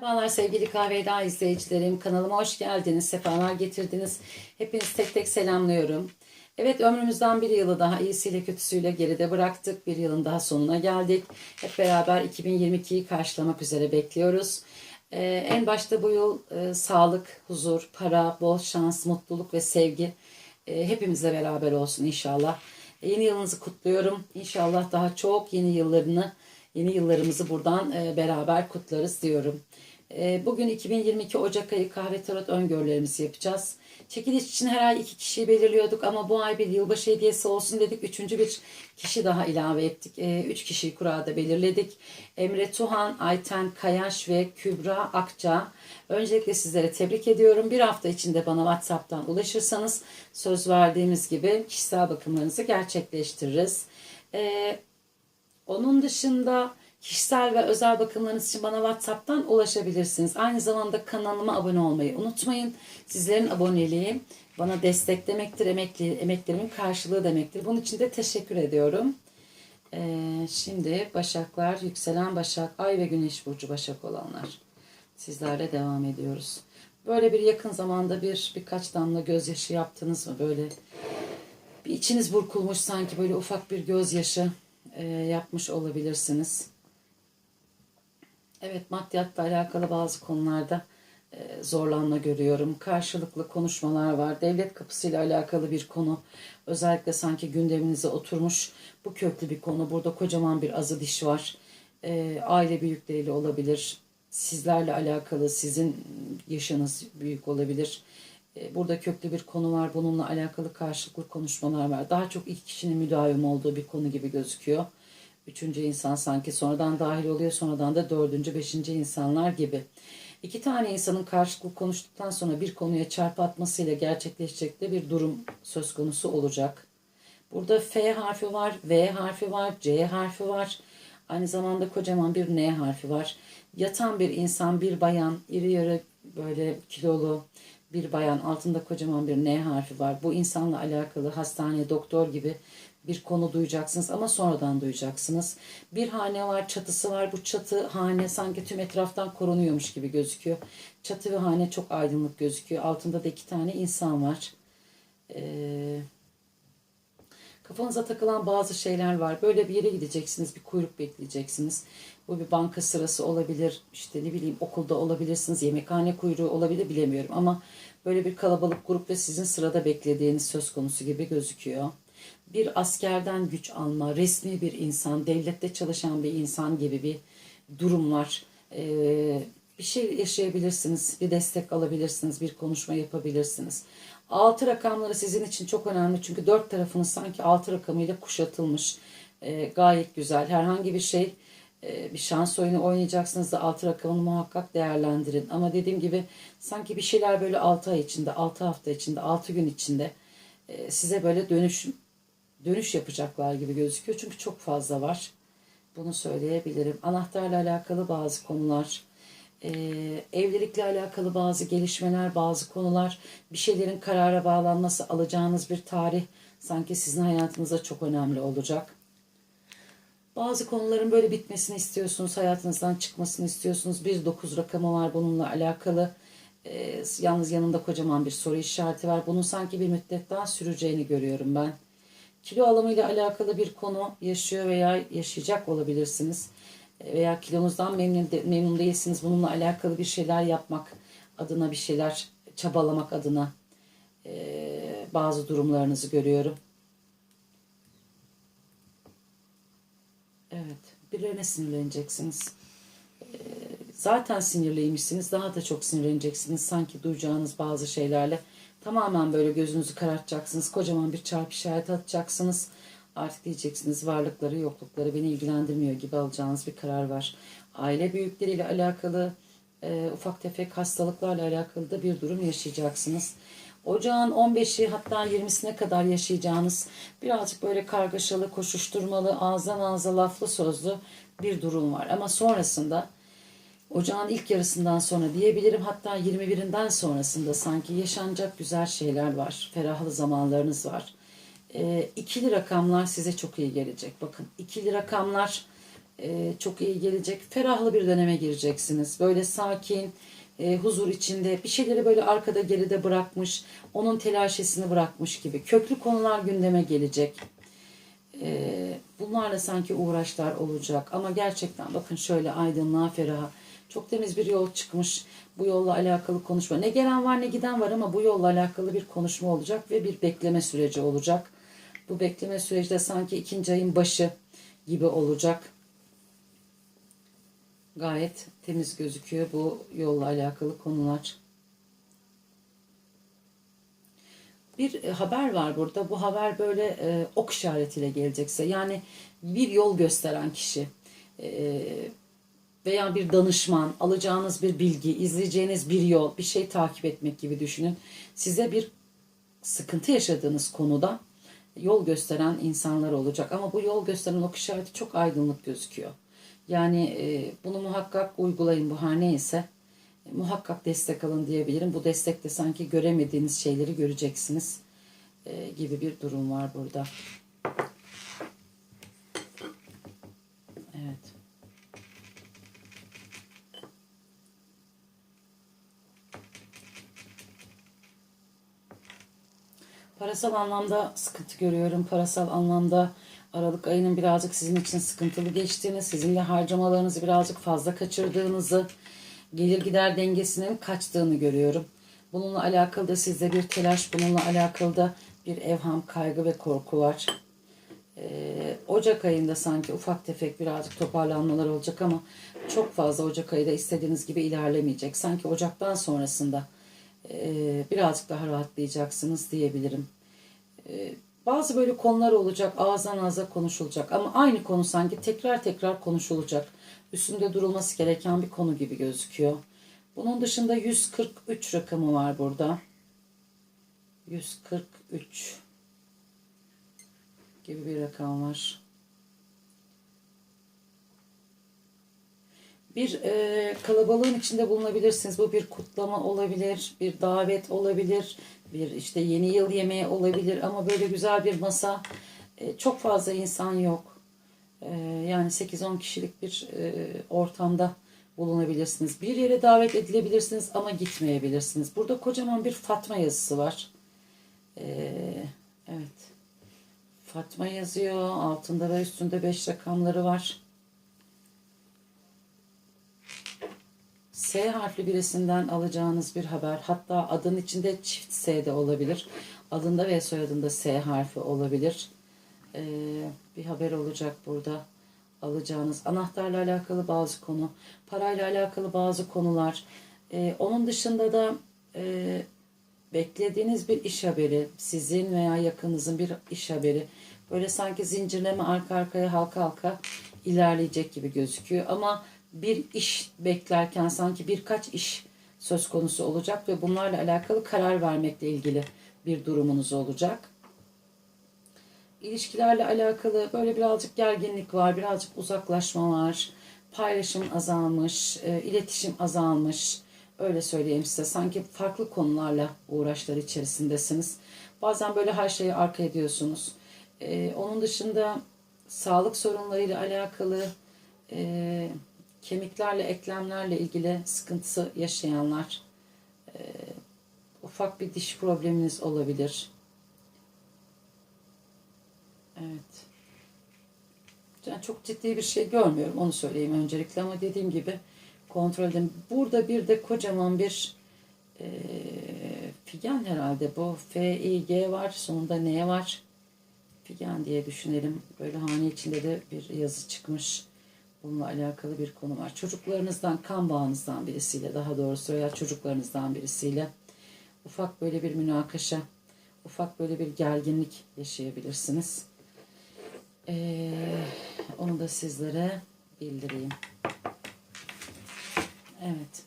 Merhabalar sevgili Kahveda izleyicilerim. Kanalıma hoş geldiniz. Sefalar getirdiniz. Hepinizi tek tek selamlıyorum. Evet ömrümüzden bir yılı daha iyisiyle kötüsüyle geride bıraktık. Bir yılın daha sonuna geldik. Hep beraber 2022'yi karşılamak üzere bekliyoruz. Ee, en başta bu yıl e, sağlık, huzur, para, bol şans, mutluluk ve sevgi e, hepimizle beraber olsun inşallah. E, yeni yılınızı kutluyorum. İnşallah daha çok yeni yıllarını, yeni yıllarımızı buradan e, beraber kutlarız diyorum. E, bugün 2022 Ocak ayı kahve tarot öngörülerimizi yapacağız. Çekiliş için her ay iki kişiyi belirliyorduk ama bu ay bir yılbaşı hediyesi olsun dedik. Üçüncü bir kişi daha ilave ettik. E, üç kişiyi kurada belirledik. Emre Tuhan, Ayten Kayaş ve Kübra Akça. Öncelikle sizlere tebrik ediyorum. Bir hafta içinde bana WhatsApp'tan ulaşırsanız söz verdiğimiz gibi kişisel bakımlarınızı gerçekleştiririz. E, onun dışında kişisel ve özel bakımlarınız için bana WhatsApp'tan ulaşabilirsiniz. Aynı zamanda kanalıma abone olmayı unutmayın. Sizlerin aboneliği bana destek demektir, emekli, emeklerimin karşılığı demektir. Bunun için de teşekkür ediyorum. Ee, şimdi Başaklar, yükselen Başak, Ay ve Güneş burcu Başak olanlar. Sizlerle devam ediyoruz. Böyle bir yakın zamanda bir birkaç damla gözyaşı yaptınız mı? Böyle bir içiniz burkulmuş sanki böyle ufak bir gözyaşı e, yapmış olabilirsiniz. Evet maddiyatla alakalı bazı konularda e, zorlanma görüyorum. Karşılıklı konuşmalar var. Devlet kapısıyla alakalı bir konu. Özellikle sanki gündeminize oturmuş. Bu köklü bir konu. Burada kocaman bir azı diş var. E, aile büyükleriyle olabilir. Sizlerle alakalı sizin yaşınız büyük olabilir. E, burada köklü bir konu var. Bununla alakalı karşılıklı konuşmalar var. Daha çok iki kişinin müdavim olduğu bir konu gibi gözüküyor. Üçüncü insan sanki sonradan dahil oluyor. Sonradan da dördüncü, beşinci insanlar gibi. İki tane insanın karşılıklı konuştuktan sonra bir konuya çarpı atmasıyla gerçekleşecek de bir durum söz konusu olacak. Burada F harfi var, V harfi var, C harfi var. Aynı zamanda kocaman bir N harfi var. Yatan bir insan, bir bayan, iri yarı böyle kilolu bir bayan altında kocaman bir N harfi var. Bu insanla alakalı hastane, doktor gibi bir konu duyacaksınız ama sonradan duyacaksınız. Bir hane var, çatısı var. Bu çatı hane sanki tüm etraftan korunuyormuş gibi gözüküyor. Çatı ve hane çok aydınlık gözüküyor. Altında da iki tane insan var. Ee, kafanıza takılan bazı şeyler var. Böyle bir yere gideceksiniz, bir kuyruk bekleyeceksiniz. Bu bir banka sırası olabilir, işte ne bileyim okulda olabilirsiniz, yemekhane kuyruğu olabilir bilemiyorum. Ama böyle bir kalabalık grupta sizin sırada beklediğiniz söz konusu gibi gözüküyor bir askerden güç alma, resmi bir insan, devlette çalışan bir insan gibi bir durum var. Ee, bir şey yaşayabilirsiniz, bir destek alabilirsiniz, bir konuşma yapabilirsiniz. Altı rakamları sizin için çok önemli çünkü dört tarafınız sanki altı rakamıyla kuşatılmış. Ee, gayet güzel. Herhangi bir şey, e, bir şans oyunu oynayacaksınız da altı rakamını muhakkak değerlendirin. Ama dediğim gibi sanki bir şeyler böyle altı ay içinde, altı hafta içinde, altı gün içinde e, size böyle dönüş dönüş yapacaklar gibi gözüküyor. Çünkü çok fazla var. Bunu söyleyebilirim. Anahtarla alakalı bazı konular, e, evlilikle alakalı bazı gelişmeler, bazı konular, bir şeylerin karara bağlanması, alacağınız bir tarih sanki sizin hayatınızda çok önemli olacak. Bazı konuların böyle bitmesini istiyorsunuz, hayatınızdan çıkmasını istiyorsunuz. Bir dokuz rakamı var bununla alakalı. E, yalnız yanında kocaman bir soru işareti var. Bunun sanki bir müddet daha süreceğini görüyorum ben kilo alımıyla alakalı bir konu yaşıyor veya yaşayacak olabilirsiniz. Veya kilonuzdan memnun, memnun değilsiniz. Bununla alakalı bir şeyler yapmak adına bir şeyler çabalamak adına e, bazı durumlarınızı görüyorum. Evet. Birilerine sinirleneceksiniz. E, zaten sinirliymişsiniz. Daha da çok sinirleneceksiniz. Sanki duyacağınız bazı şeylerle Tamamen böyle gözünüzü karartacaksınız. Kocaman bir çarpı işareti atacaksınız. Artık diyeceksiniz varlıkları yoklukları beni ilgilendirmiyor gibi alacağınız bir karar var. Aile büyükleriyle alakalı e, ufak tefek hastalıklarla alakalı da bir durum yaşayacaksınız. Ocağın 15'i hatta 20'sine kadar yaşayacağınız birazcık böyle kargaşalı, koşuşturmalı, ağızdan ağza laflı sözlü bir durum var. Ama sonrasında Ocağın ilk yarısından sonra diyebilirim hatta 21'inden sonrasında sanki yaşanacak güzel şeyler var. Ferahlı zamanlarınız var. E, ikili rakamlar size çok iyi gelecek. Bakın ikili rakamlar e, çok iyi gelecek. Ferahlı bir döneme gireceksiniz. Böyle sakin, e, huzur içinde bir şeyleri böyle arkada geride bırakmış, onun telaşesini bırakmış gibi. Köklü konular gündeme gelecek. E, bunlarla sanki uğraşlar olacak. Ama gerçekten bakın şöyle aydınlığa, feraha. Çok temiz bir yol çıkmış. Bu yolla alakalı konuşma. Ne gelen var ne giden var ama bu yolla alakalı bir konuşma olacak ve bir bekleme süreci olacak. Bu bekleme süreci de sanki ikinci ayın başı gibi olacak. Gayet temiz gözüküyor bu yolla alakalı konular. Bir e, haber var burada. Bu haber böyle e, ok işaretiyle gelecekse yani bir yol gösteren kişi e, veya bir danışman, alacağınız bir bilgi, izleyeceğiniz bir yol, bir şey takip etmek gibi düşünün. Size bir sıkıntı yaşadığınız konuda yol gösteren insanlar olacak. Ama bu yol gösteren ok işareti çok aydınlık gözüküyor. Yani e, bunu muhakkak uygulayın bu her neyse. E, muhakkak destek alın diyebilirim. Bu destekte sanki göremediğiniz şeyleri göreceksiniz e, gibi bir durum var burada. Evet. Parasal anlamda sıkıntı görüyorum. Parasal anlamda Aralık ayının birazcık sizin için sıkıntılı geçtiğini, sizin de harcamalarınızı birazcık fazla kaçırdığınızı, gelir gider dengesinin kaçtığını görüyorum. Bununla alakalı da sizde bir telaş, bununla alakalı da bir evham, kaygı ve korku var. Ee, Ocak ayında sanki ufak tefek birazcık toparlanmalar olacak ama çok fazla Ocak ayı da istediğiniz gibi ilerlemeyecek. Sanki Ocak'tan sonrasında e, birazcık daha rahatlayacaksınız diyebilirim. E, bazı böyle konular olacak, ağızdan ağza konuşulacak ama aynı konu sanki tekrar tekrar konuşulacak. Üstünde durulması gereken bir konu gibi gözüküyor. Bunun dışında 143 rakamı var burada. 143 gibi bir rakam var. Bir e, kalabalığın içinde bulunabilirsiniz. Bu bir kutlama olabilir, bir davet olabilir, bir işte yeni yıl yemeği olabilir ama böyle güzel bir masa e, çok fazla insan yok. E, yani 8-10 kişilik bir e, ortamda bulunabilirsiniz. Bir yere davet edilebilirsiniz ama gitmeyebilirsiniz. Burada kocaman bir Fatma yazısı var. Evet. Fatma yazıyor. Altında ve üstünde 5 rakamları var. S harfli birisinden alacağınız bir haber. Hatta adın içinde çift S de olabilir. Adında ve soyadında S harfi olabilir. Ee, bir haber olacak burada. Alacağınız anahtarla alakalı bazı konu, parayla alakalı bazı konular. Ee, onun dışında da e, beklediğiniz bir iş haberi, sizin veya yakınızın bir iş haberi. Böyle sanki zincirleme arka arkaya halka halka ilerleyecek gibi gözüküyor. Ama bir iş beklerken sanki birkaç iş söz konusu olacak ve bunlarla alakalı karar vermekle ilgili bir durumunuz olacak. İlişkilerle alakalı böyle birazcık gerginlik var, birazcık uzaklaşma var, paylaşım azalmış, e, iletişim azalmış. Öyle söyleyeyim size. Sanki farklı konularla uğraşlar içerisindesiniz. Bazen böyle her şeyi arka ediyorsunuz. Ee, onun dışında sağlık sorunlarıyla alakalı e, kemiklerle, eklemlerle ilgili sıkıntısı yaşayanlar, e, ufak bir diş probleminiz olabilir. Evet. Yani çok ciddi bir şey görmüyorum, onu söyleyeyim öncelikle ama dediğim gibi kontrol edin. Burada bir de kocaman bir e, figen herhalde bu. F-I-G var, sonunda N var. Figen diye düşünelim. Böyle hane içinde de bir yazı çıkmış. Bununla alakalı bir konu var. Çocuklarınızdan, kan bağınızdan birisiyle daha doğrusu veya çocuklarınızdan birisiyle ufak böyle bir münakaşa, ufak böyle bir gerginlik yaşayabilirsiniz. Ee, onu da sizlere bildireyim. Evet.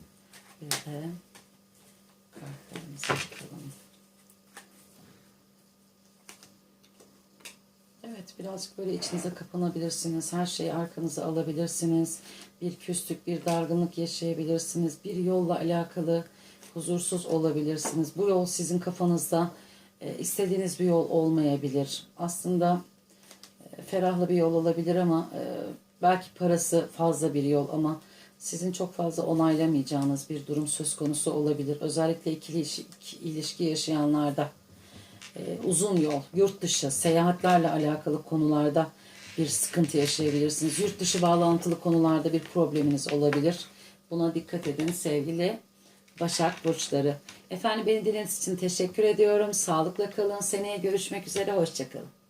Bir de kartlarımıza bakalım. Evet birazcık böyle içinize kapanabilirsiniz. Her şeyi arkanıza alabilirsiniz. Bir küslük, bir dargınlık yaşayabilirsiniz. Bir yolla alakalı huzursuz olabilirsiniz. Bu yol sizin kafanızda e, istediğiniz bir yol olmayabilir. Aslında e, ferahlı bir yol olabilir ama e, belki parası fazla bir yol ama sizin çok fazla onaylamayacağınız bir durum söz konusu olabilir. Özellikle ikili ilişki- ilişki yaşayanlarda uzun yol, yurt dışı, seyahatlerle alakalı konularda bir sıkıntı yaşayabilirsiniz. Yurt dışı bağlantılı konularda bir probleminiz olabilir. Buna dikkat edin sevgili Başak Burçları. Efendim beni dinlediğiniz için teşekkür ediyorum. Sağlıkla kalın. Seneye görüşmek üzere. Hoşçakalın.